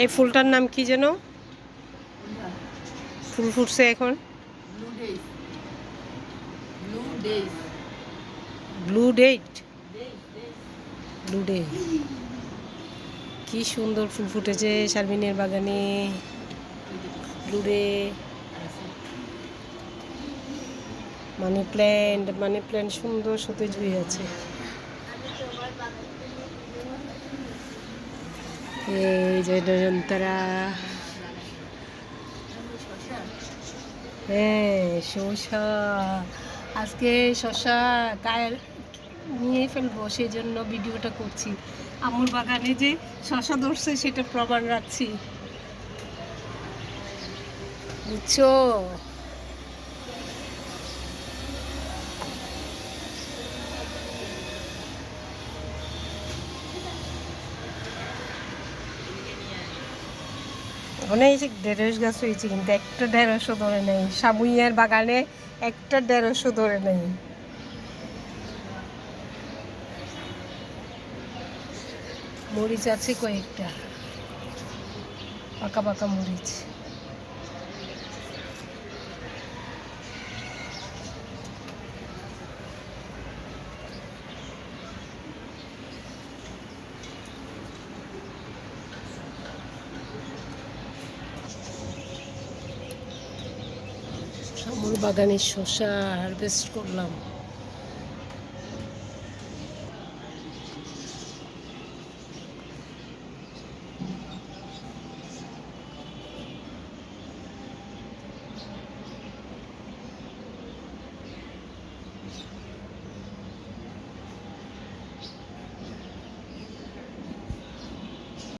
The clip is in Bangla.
এই ফুলটার নাম কি যেন? ফুল ফুটছে এখন। ব্লু ডেট ব্লু ডে কি সুন্দর ফুল ফুটেছে শারমিনের বাগানে। Blue day money plant money plant সুন্দর সতেজ হয়ে আছে। এই যে নয়নতারা। হ্যাঁ শসা আজকে শসা কায়ের নিয়ে ফেলব সেই জন্য ভিডিওটা করছি। আমুর বাগানে যে শসা ধরছে, সেটা প্রমাণ রাখছি। বুঝছ? অনেক ঢেঁড়স গাছ হয়েছে কিন্তু একটা ঢেঁড়সও ধরে নেই। সাবুইয়ার বাগানে একটা ঢেঁড়সও ধরে নেই। মরিচ আছে কয়েকটা। পাকা পাকা মরিচ আমার বাগানের শসা হারভেস্ট করলাম।